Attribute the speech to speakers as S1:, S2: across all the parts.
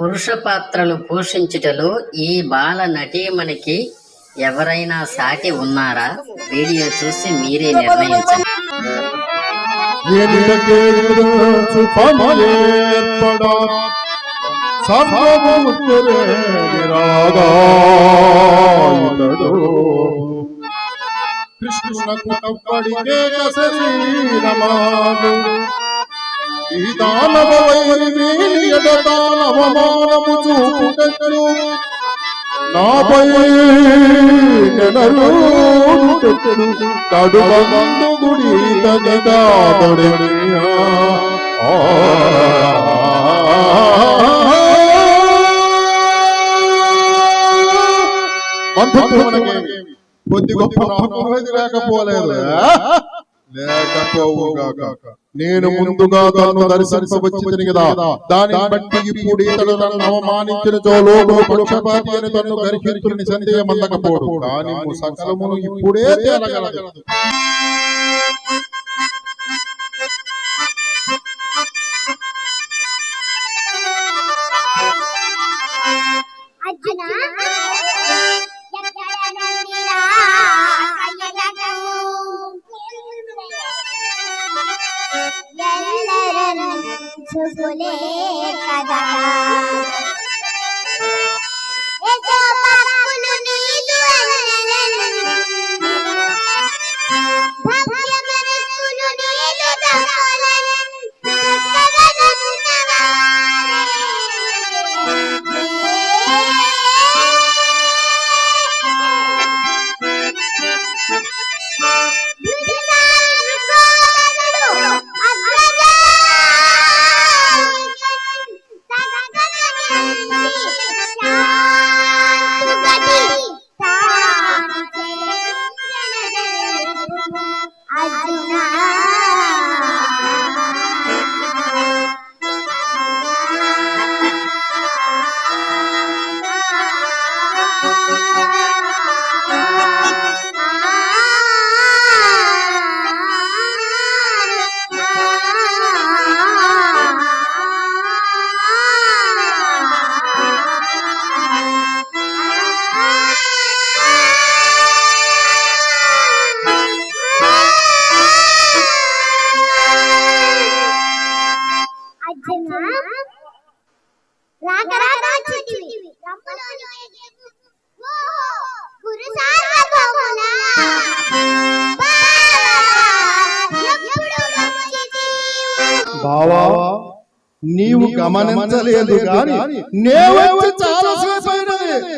S1: పురుష పాత్రలు పోషించుటలో ఈ బాల నటీమణికి ఎవరైనా సాటి ఉన్నారా? వీడియో చూసి మీరే నిర్ణయించండి.
S2: ఎనిటకేర్చు పమలేర్పడ సర్వముత్తరే నిరాగాయుడడు కృష్ణునకు కప్పడికే శరీరమాను ఈ దానవ వైరీయడ దానవమానము చూపుటెట్లు నాపై నెడలు కడుబందు గుడి తనిగాదొడియా కొద్ది గొప్ప లేకపోలేదు. లేకపోవుగాక. నేను ముందుగా తను దర్శించవచ్చింది కదా దానిని బట్టి ఇప్పుడు ఇతడు నన్ను అవమానించిన జోలోను పక్షపాతి అని తను గర్హించుని సందేహం అందకపోడు. కానీ సకలమును ఇప్పుడే తేలగలదు.
S3: ఎల్లరను చూపులే కదా.
S2: నీవు గమనించలేదు గాని నే వచ్చి చాలా సేపు అయినది.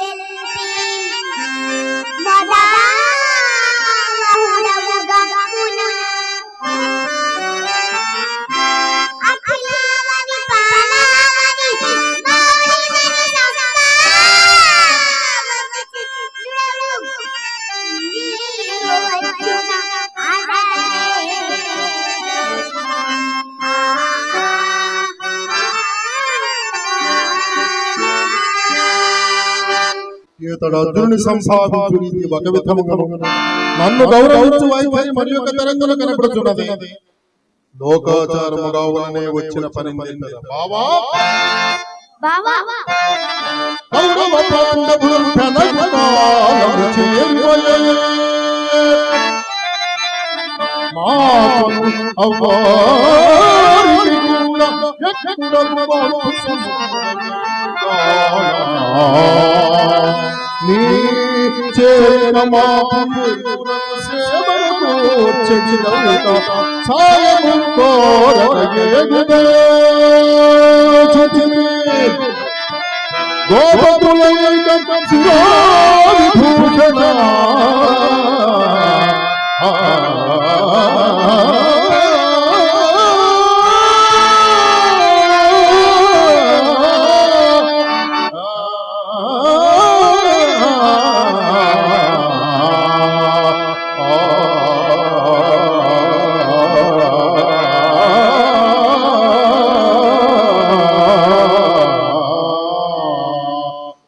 S3: Yeah.
S2: ఇతడు అర్జునుని సంభావం గురించి ఒక విధముగా నన్ను గౌరవించు వైఖరి మరి యొక్క తరంగంలో కనపడుతున్నది లోకాచారము కావాలనే వచ్చిన పని బావా గౌరవ పాండవులు కనకాలము చేయబోయే మాకు అవ్వాలి కూడా ఎక్కడ బాబు నీ చేత మా సేవకు చెడిదవుట సాయము కోరగేగుదే చితిమి గోపకులైక శిరోవిభూషణ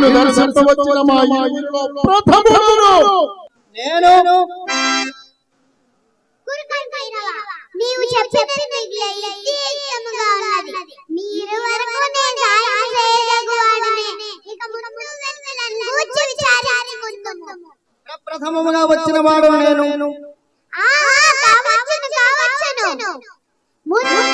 S2: ఇన్ను దర్శించవచ్చిన మా ఇంట్లో ప్రథముడు
S4: నేను
S3: కురుకంఠైనవా, నీవు చెప్పినది మిగిలే యథేచ్ఛముగా ఉన్నది. మీరు వరకు నేను సాయం చేయదగు వాడిని. ఇక ముందు వెనుకలను గూర్చి విచారించుకుందుము.
S4: ప్రప్రథమముగా వచ్చిన వాడు నేను
S3: ఆహా, కావచ్చును, కావచ్చును. ముందుగా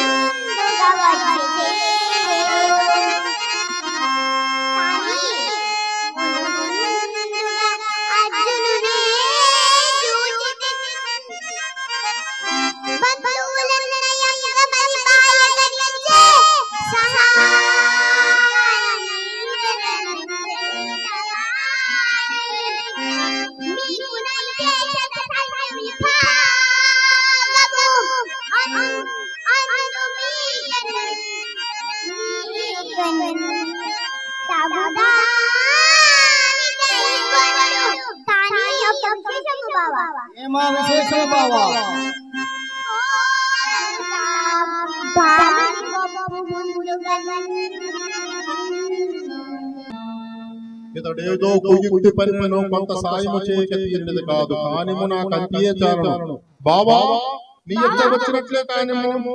S3: బావా
S2: ఇతడేదో కుయుక్తి పరిపను కొంత సాయము చేయక తీరినది కాదు. కానిము నాకు అంతియే చాలను. బావా నీ ఎచ్చ వచ్చినట్లే కానిము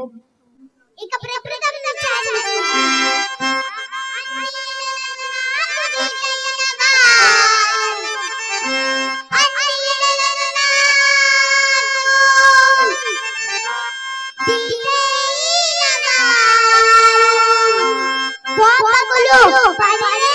S3: ఇక ప్రకృతం 六六八八六。